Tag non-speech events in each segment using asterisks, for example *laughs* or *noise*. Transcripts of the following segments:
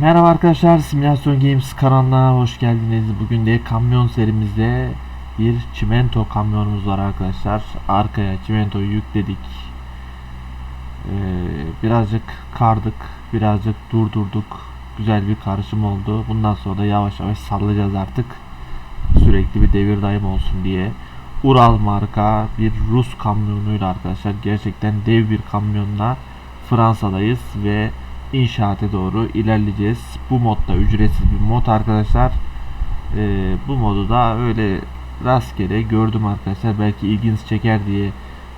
Merhaba arkadaşlar, Simülasyon Games kanalına hoş geldiniz. Bugün de kamyon serimizde bir çimento kamyonumuz var arkadaşlar. Arkaya çimentoyu yükledik. Ee, birazcık kardık, birazcık durdurduk. Güzel bir karışım oldu. Bundan sonra da yavaş yavaş sallayacağız artık. Sürekli bir devir daim olsun diye. Ural marka bir Rus kamyonuyla arkadaşlar. Gerçekten dev bir kamyonla Fransa'dayız ve inşaata doğru ilerleyeceğiz. Bu modda ücretsiz bir mod arkadaşlar. Ee, bu modu da öyle rastgele gördüm arkadaşlar. Belki ilginizi çeker diye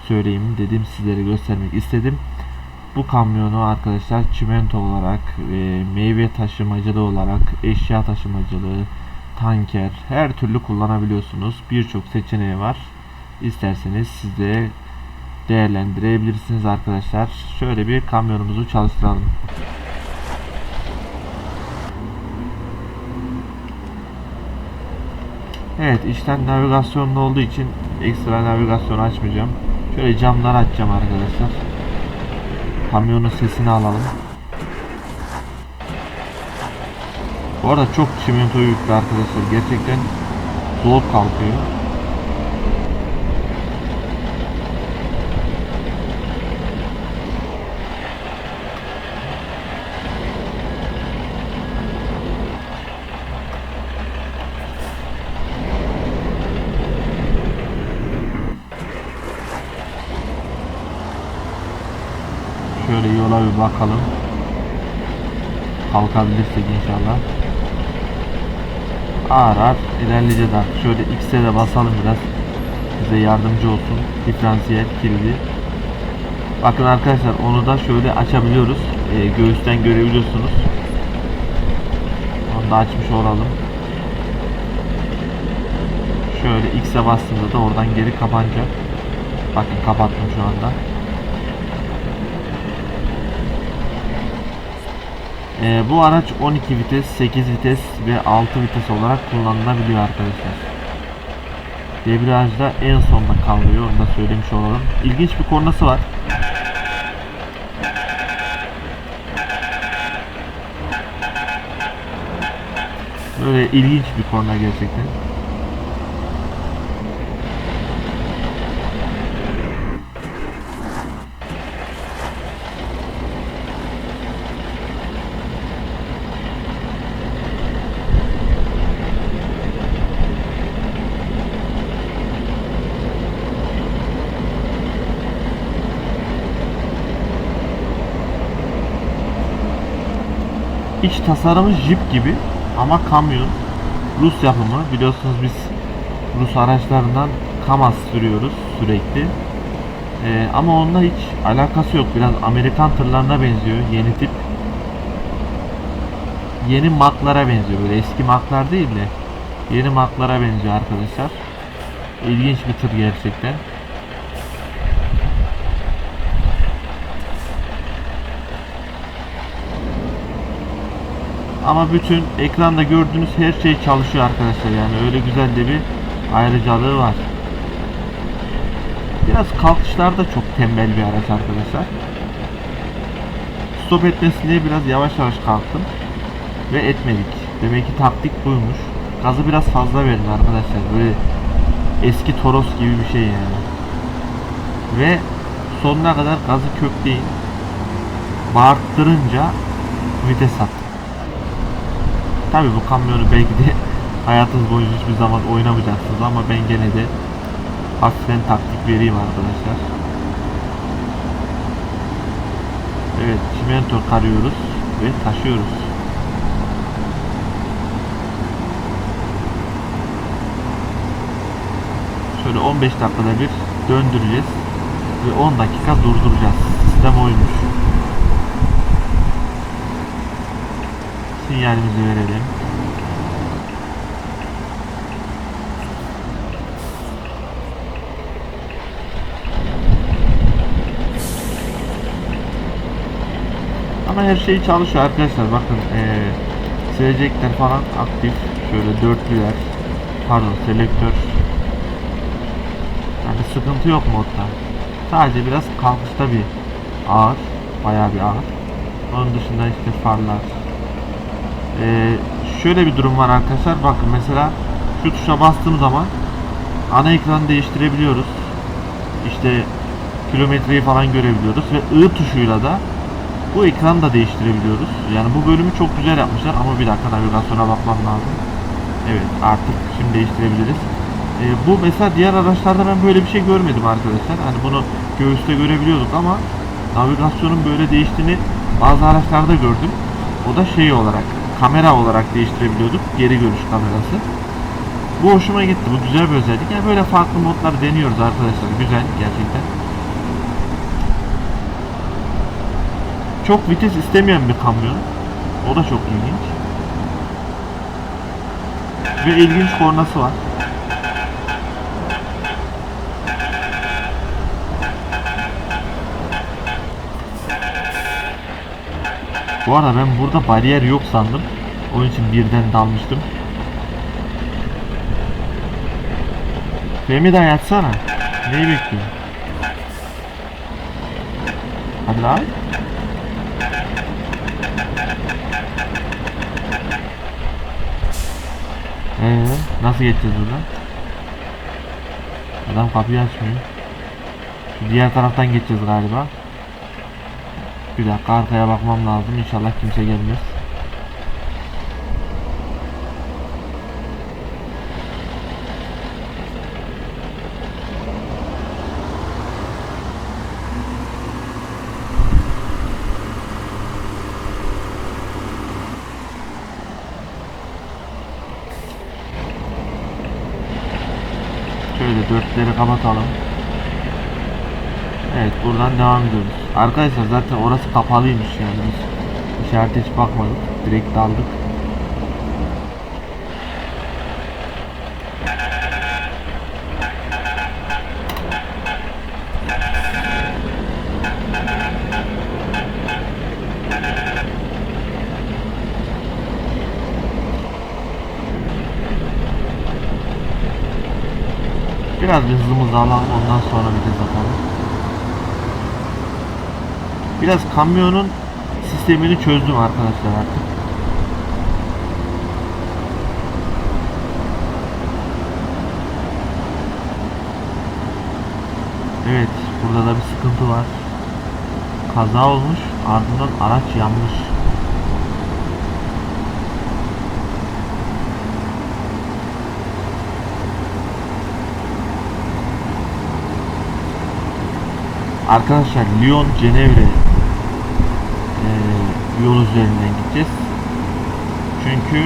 söyleyeyim dedim sizlere göstermek istedim. Bu kamyonu arkadaşlar çimento olarak, e, meyve taşımacılığı olarak, eşya taşımacılığı, tanker her türlü kullanabiliyorsunuz. Birçok seçeneği var. İsterseniz siz de değerlendirebilirsiniz arkadaşlar. Şöyle bir kamyonumuzu çalıştıralım. Evet işten navigasyonlu olduğu için ekstra navigasyonu açmayacağım. Şöyle camları açacağım arkadaşlar. Kamyonun sesini alalım. Bu arada çok çimento yüklü arkadaşlar. Gerçekten zor kalkıyor. Yola bir bakalım. Kalkabilirsek inşallah. Ağır ağır ilerleyeceğiz artık. Şöyle X'e de basalım biraz. Bize yardımcı olsun. Diferansiyel kilidi. Bakın arkadaşlar onu da şöyle açabiliyoruz. Ee, göğüsten görebiliyorsunuz. Onu da açmış olalım. Şöyle X'e bastığımda da oradan geri kapanacak. Bakın kapattım şu anda. Ee, bu araç 12 vites, 8 vites ve 6 vites olarak kullanılabiliyor arkadaşlar. Debriyajda en sonda kalıyor, onu da söylemiş olalım. İlginç bir kornası var. Böyle ilginç bir korna gerçekten. İç tasarımı jip gibi ama kamyon. Rus yapımı. Biliyorsunuz biz Rus araçlarından Kamaz sürüyoruz sürekli. Ee, ama onunla hiç alakası yok. Biraz Amerikan tırlarına benziyor. Yeni tip. Yeni Mac'lara benziyor. Böyle eski Mac'lar değil de yeni Mac'lara benziyor arkadaşlar. İlginç bir tır gerçekten. Ama bütün ekranda gördüğünüz her şey çalışıyor arkadaşlar yani öyle güzel de bir ayrıcalığı var. Biraz kalkışlarda çok tembel bir araç arkadaşlar. Stop etmesin diye biraz yavaş yavaş kalktım ve etmedik. Demek ki taktik buymuş. Gazı biraz fazla verin arkadaşlar. Böyle eski Toros gibi bir şey yani. Ve sonuna kadar gazı kökleyin. Bağırttırınca vites at. Tabi bu kamyonu belki de *laughs* hayatınız boyunca hiçbir zaman oynamayacaksınız ama ben gene de hafiften taktik vereyim arkadaşlar. Evet çimento karıyoruz ve taşıyoruz. Şöyle 15 dakikada bir döndüreceğiz ve 10 dakika durduracağız. Sistem oymuş. Sinyalimizi verelim. Ama her şey çalışıyor arkadaşlar. Bakın ee, silecekler falan aktif. Şöyle dörtlüler. Pardon selektör. Yani sıkıntı yok modda. Sadece biraz kalkışta bir ağır. Bayağı bir ağır. Onun dışında işte farlar, Ee, şöyle bir durum var arkadaşlar. Bakın mesela şu tuşa bastığım zaman ana ekranı değiştirebiliyoruz. İşte kilometreyi falan görebiliyoruz ve I tuşuyla da bu ekranı da değiştirebiliyoruz. Yani bu bölümü çok güzel yapmışlar ama bir dakika navigasyona bakmam lazım. Evet artık şimdi değiştirebiliriz. Ee, bu mesela diğer araçlarda ben böyle bir şey görmedim arkadaşlar. Hani bunu göğüste görebiliyorduk ama navigasyonun böyle değiştiğini bazı araçlarda gördüm. O da şey olarak kamera olarak değiştirebiliyorduk. Geri görüş kamerası. Bu hoşuma gitti. Bu güzel bir özellik. Yani böyle farklı modlar deniyoruz arkadaşlar. Güzel gerçekten. Çok vites istemeyen bir kamyon. O da çok ilginç. Ve ilginç kornası var. Bu arada ben burada bariyer yok sandım. Onun için birden dalmıştım. Fehmi daha yatsana. Neyi bekliyorsun? Hadi lan. Ee, nasıl geçeceğiz buradan? Adam kapıyı açmıyor. Şu diğer taraftan geçeceğiz galiba. Bir dakika arkaya bakmam lazım. İnşallah kimse gelmez. Şöyle dörtleri kapatalım. Evet buradan devam ediyoruz. Arkadaşlar zaten orası kapalıymış yani biz işarete hiç bakmadık. Direkt daldık. Biraz bir hızımızı alalım ondan sonra bir de atalım. Biraz kamyonun sistemini çözdüm arkadaşlar artık. Evet, burada da bir sıkıntı var. Kaza olmuş, ardından araç yanmış. Arkadaşlar Lyon Cenevre yol üzerinden gideceğiz. Çünkü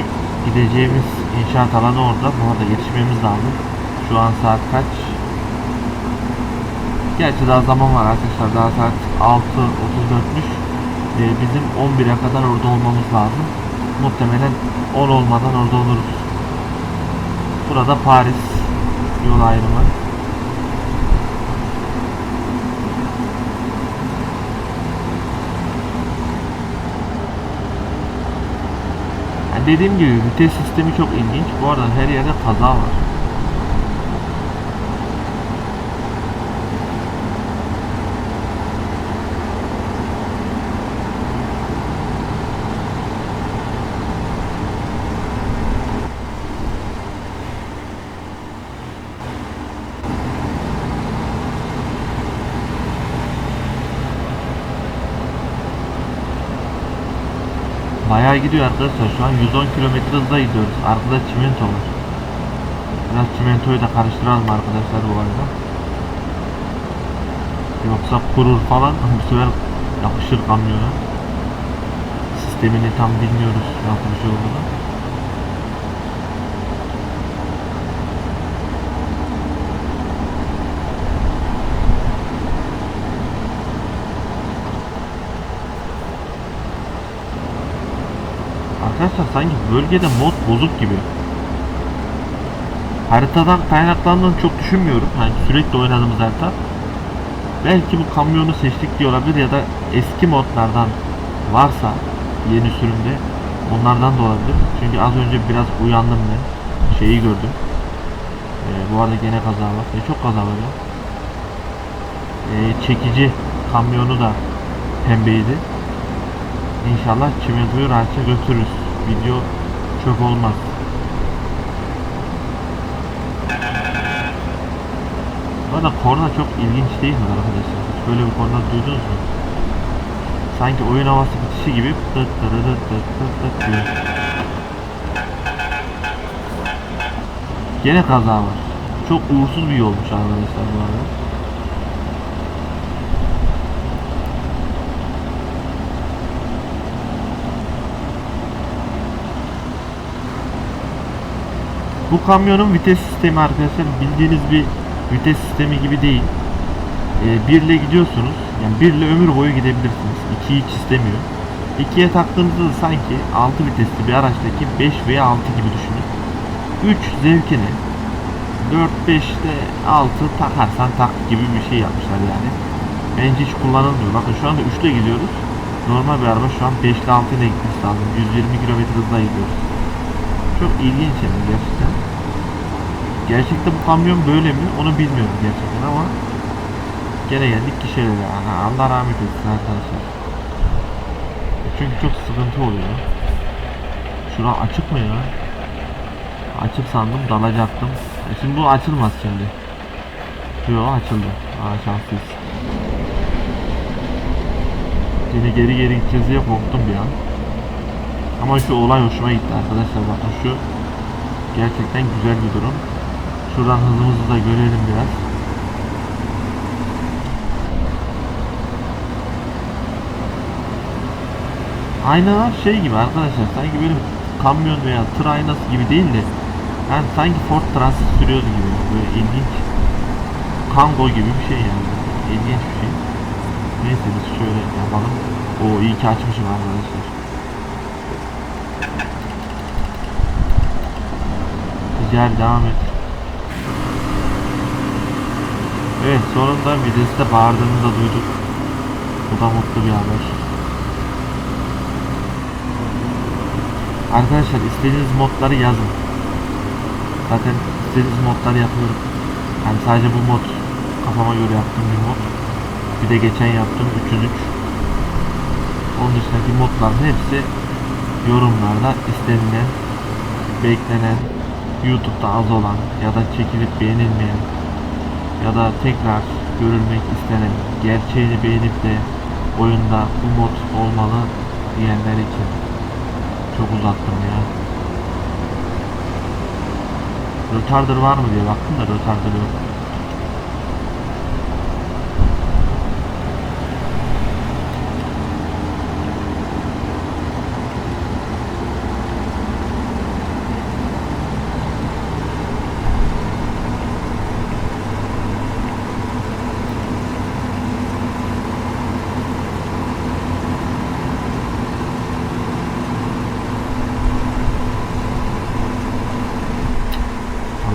gideceğimiz inşaat alanı orada. Bu arada yetişmemiz lazım. Şu an saat kaç? Gerçi daha zaman var arkadaşlar. Daha saat 6.34'müş. Eee, bizim 11'e kadar orada olmamız lazım. Muhtemelen 10 olmadan orada oluruz. Burada Paris yol ayrımı. Dediğim gibi vites sistemi çok ilginç. Bu arada her yerde kaza var. Bayağı gidiyor arkadaşlar. Şu an 110 km hızla gidiyoruz. Arkada çimento var. Biraz çimentoyu da karıştıralım arkadaşlar bu arada. Yoksa kurur falan *laughs* bu sefer yapışır kamyona. Sistemini tam bilmiyoruz nasıl bir şey olduğunu. Arkadaşlar sanki bölgede mod bozuk gibi. Haritadan kaynaklandığını çok düşünmüyorum. Yani sürekli oynadığımız harita. Belki bu kamyonu seçtik diye olabilir ya da eski modlardan varsa yeni sürümde onlardan da olabilir. Çünkü az önce biraz uyandım ben. Şeyi gördüm. Ee, bu arada gene kaza var. Ne çok kaza var ya. Ee, çekici kamyonu da pembeydi. İnşallah çimentoyu rahatça götürürüz. Video çöp olmaz. Bu arada korna çok ilginç değil mi arkadaşlar? Hiç böyle bir korna duydunuz mu? Sanki oyun havası bitişi gibi tıt tırırıt tıt tıt tıt diyor. Gene kaza var. Çok uğursuz bir yolmuş arkadaşlar bu arada. Bu kamyonun vites sistemi arkadaşlar bildiğiniz bir vites sistemi gibi değil. 1 ile gidiyorsunuz. Yani 1 ile ömür boyu gidebilirsiniz. 2'yi hiç istemiyor. 2'ye taktığınızda da sanki 6 vitesli bir araçtaki 5 veya 6 gibi düşünün. 3 zevkine 4 5'te 6 takarsan tak gibi bir şey yapmışlar yani. Bence hiç kullanılmıyor. Bakın şu anda 3 ile gidiyoruz. Normal bir araba şu an 5 ile 6 ile gitmesi lazım. 120 km hızla gidiyoruz. Çok ilginç yani gerçekten. Gerçekten bu kamyon böyle mi? Onu bilmiyorum gerçekten ama gene geldik ki şeylere yani Allah rahmet etsin arkadaşlar. Çünkü çok sıkıntı oluyor. Şura açık mı ya? Açık sandım dalacaktım. E şimdi bu açılmaz şimdi. Yok açıldı. Aa şanslıyız. Yine geri geri gideceğiz diye korktum bir an. Ama şu olay hoşuma gitti arkadaşlar bakın şu gerçekten güzel bir durum. Şuradan hızımızı da görelim biraz. Aynalar şey gibi arkadaşlar sanki böyle kamyon veya tır aynası gibi değil de yani sanki Ford Transit sürüyoruz gibi böyle ilginç Kango gibi bir şey yani. İlginç bir şey. Neyse biz şöyle yapalım. O iyi ki açmışım arkadaşlar. Ticari devam et Evet sonunda viteste bağırdığını da duyduk bu da mutlu bir haber Arkadaşlar istediğiniz modları yazın. Zaten istediğiniz modları yapıyorum. Yani sadece bu mod kafama göre yaptığım bir mod. Bir de geçen yaptığım 303. Onun dışındaki modların hepsi yorumlarda istenilen, beklenen, YouTube'da az olan ya da çekilip beğenilmeyen ya da tekrar görülmek istenen, gerçeğini beğenip de oyunda mod olmalı diyenler için çok uzattım ya. Retarder var mı diye baktım da retarder yok.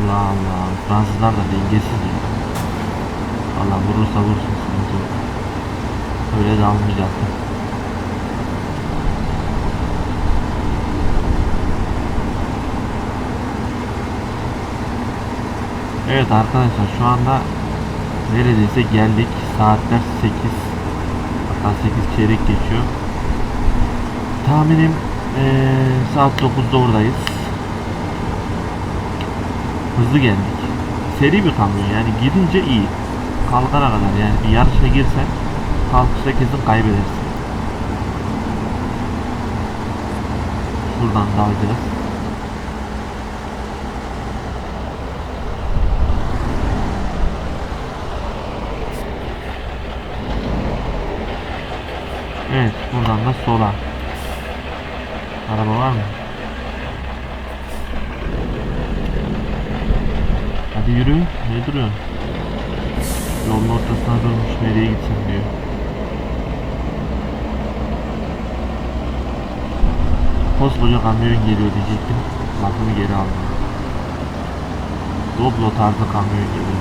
Allah Allah. Fransızlar da dengesiz ya. Allah vurursa vursun sıkıntı yok. Öyle de almayacaktım. Evet arkadaşlar şu anda neredeyse geldik. Saatler 8 hatta 8 çeyrek geçiyor. Tahminim eee, saat 9'da oradayız. Hızlı geldik. Seri bir kamyon yani gidince iyi. Kalkana kadar yani bir yarışa girsen kalkışta kesin kaybedersin. Şuradan dalacağız. Evet buradan da sola. Araba var mı? Yürü. Ne duruyorsun? Yolun ortasına durmuş. Nereye gitsin diyor. Koskoca kamyon geliyor diyecektim. Lafımı geri aldım. Doblo tarzı kamyon geliyor.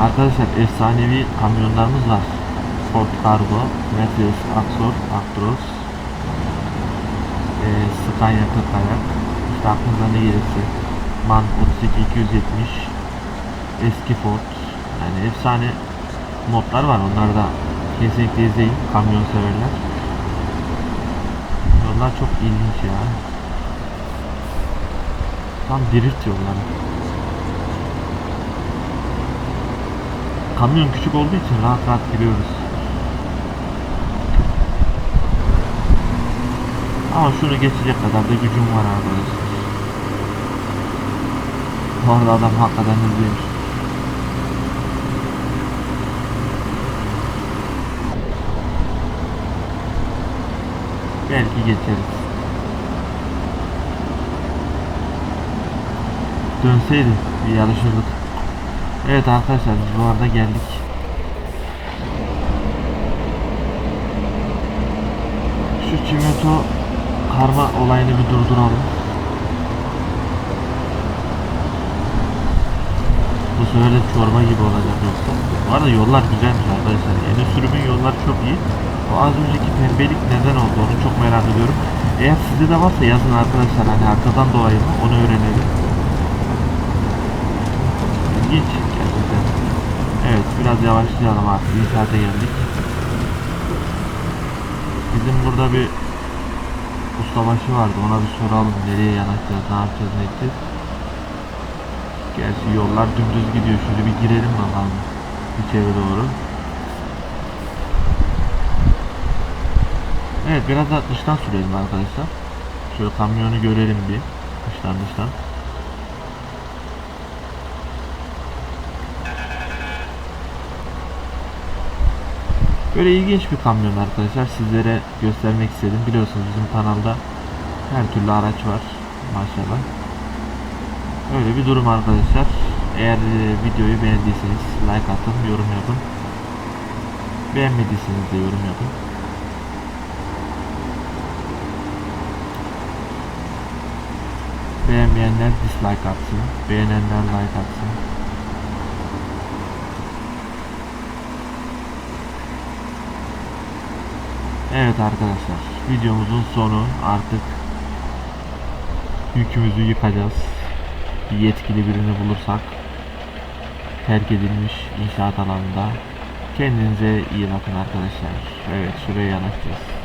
Arkadaşlar efsanevi kamyonlarımız var. Ford Cargo, Mercedes Axor, Actros, e, Scania 40 ayak, işte aklınıza ne gelirse, MAN 32 270, eski Ford, Yani efsane modlar var. Onları da kesinlikle izleyin. Kamyon severler. Yollar çok ilginç ya. Tam drift yolları. Kamyon küçük olduğu için rahat rahat giriyoruz. Ama şunu geçecek kadar da gücüm var arkadaşlar. Bu arada adam hakikaten hızlıymış. Belki geçeriz. Dönseydi bir yarışırdık. Evet arkadaşlar biz bu arada geldik. Şu çimento karma olayını bir durduralım. Bu sefer de çorba gibi olacak yoksa. Bu arada yollar güzelmiş arkadaşlar. Yeni sürümün yolları çok iyi. O az önceki pembelik neden oldu onu çok merak ediyorum. Eğer sizde de varsa yazın arkadaşlar hani arkadan dolayı mı onu öğrenelim. İlginç gerçekten. Evet biraz yavaşlayalım artık. İnşaata geldik. Bizim burada bir ustabaşı vardı. Ona bir soralım. Nereye yanaşacağız, ne yapacağız, ne edeceğiz. Gerçi yollar dümdüz gidiyor. Şöyle bir girelim bakalım. İçeri doğru. Evet biraz da dıştan sürelim arkadaşlar. Şöyle kamyonu görelim bir. Dıştan dıştan. Böyle ilginç bir kamyon arkadaşlar. Sizlere göstermek istedim. Biliyorsunuz bizim kanalda her türlü araç var. Maşallah. Öyle bir durum arkadaşlar. Eğer e, videoyu beğendiyseniz like atın, yorum yapın. Beğenmediyseniz de yorum yapın. Beğenmeyenler dislike atsın. Beğenenler like atsın. Evet arkadaşlar videomuzun sonu artık yükümüzü yıkacağız. Bir yetkili birini bulursak terk edilmiş inşaat alanında kendinize iyi bakın arkadaşlar. Evet şuraya yanaşacağız.